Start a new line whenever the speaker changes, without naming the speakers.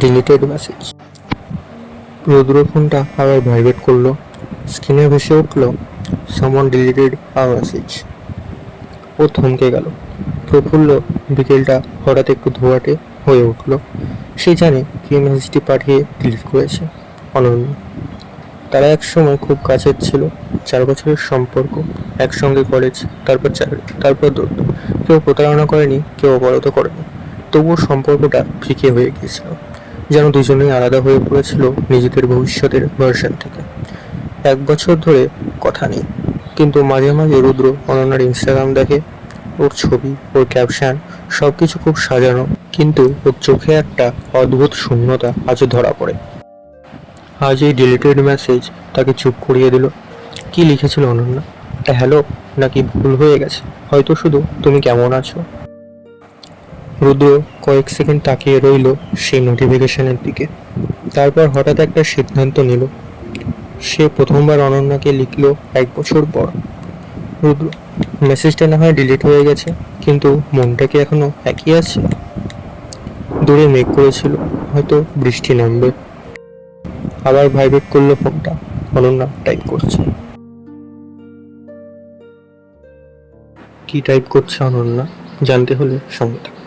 Deleted message রুদ্র ফোনটা আবার vibrate করল। স্ক্রিনে ভেসে উঠল। সামন ডিলিটেড আ মেসেজ ও থমকে গেল। প্রফুল্ল বিকেলটা হঠাৎ একটু ধোয়াটে হয়ে উঠল। সে জানে কে মেসেজটি পাঠিয়ে ডিলিট করেছে। অনন্য। তারা একসময় খুব কাছের ছিল। চার বছরের সম্পর্ক। একসঙ্গে কলেজ তারপর চাকরি তারপর দৌড়। কেউ প্রতারণা করেনি, কেউ অবরত করেনি। তবুও সম্পর্কটা ফিকে হয়ে গিয়েছিল। যেন দুজনেই আলাদা হয়ে পড়েছিল নিজেদের ভবিষ্যতের ভার্সন থেকে। এক বছর ধরে কথা নেই, কিন্তু মাঝে মাঝে রুদ্র অনন্যার ইনস্টাগ্রাম দেখে, ওর ছবি, ওর ক্যাপশন সব কিছু খুব সাজানো, কিন্তু ওর চোখে একটা অদ্ভুত শূন্যতা আজও ধরা পড়ে। আজ এই ডিলিটেড মেসেজ তাকে চুপ করিয়ে দিল। কি লিখেছিল অনন্যা? হ্যালো, নাকি ভুল হয়ে গেছে? হয়তো শুধু তুমি কেমন আছো? রুদ্র কয়েক সেকেন্ড তাকিয়ে রইল সেই নোটিফিকেশনের দিকে। তারপর হঠাৎ একটা সিদ্ধান্ত নিল। সে প্রথমবার অনন্যাকে লিখলো এক বছর পর। রুদ্র মেসেজটা না হয় ডিলিট হয়ে গেছে, কিন্তু মনটা কি এখনও একই আছে? দূরে মেঘ করেছিল, হয়তো বৃষ্টি নামবে। আবার ভাইব্রেট করল ফোনটা। অনন্যা টাইপ করছে। কি টাইপ করছে অনন্যা? জানতে হলে সঙ্গে।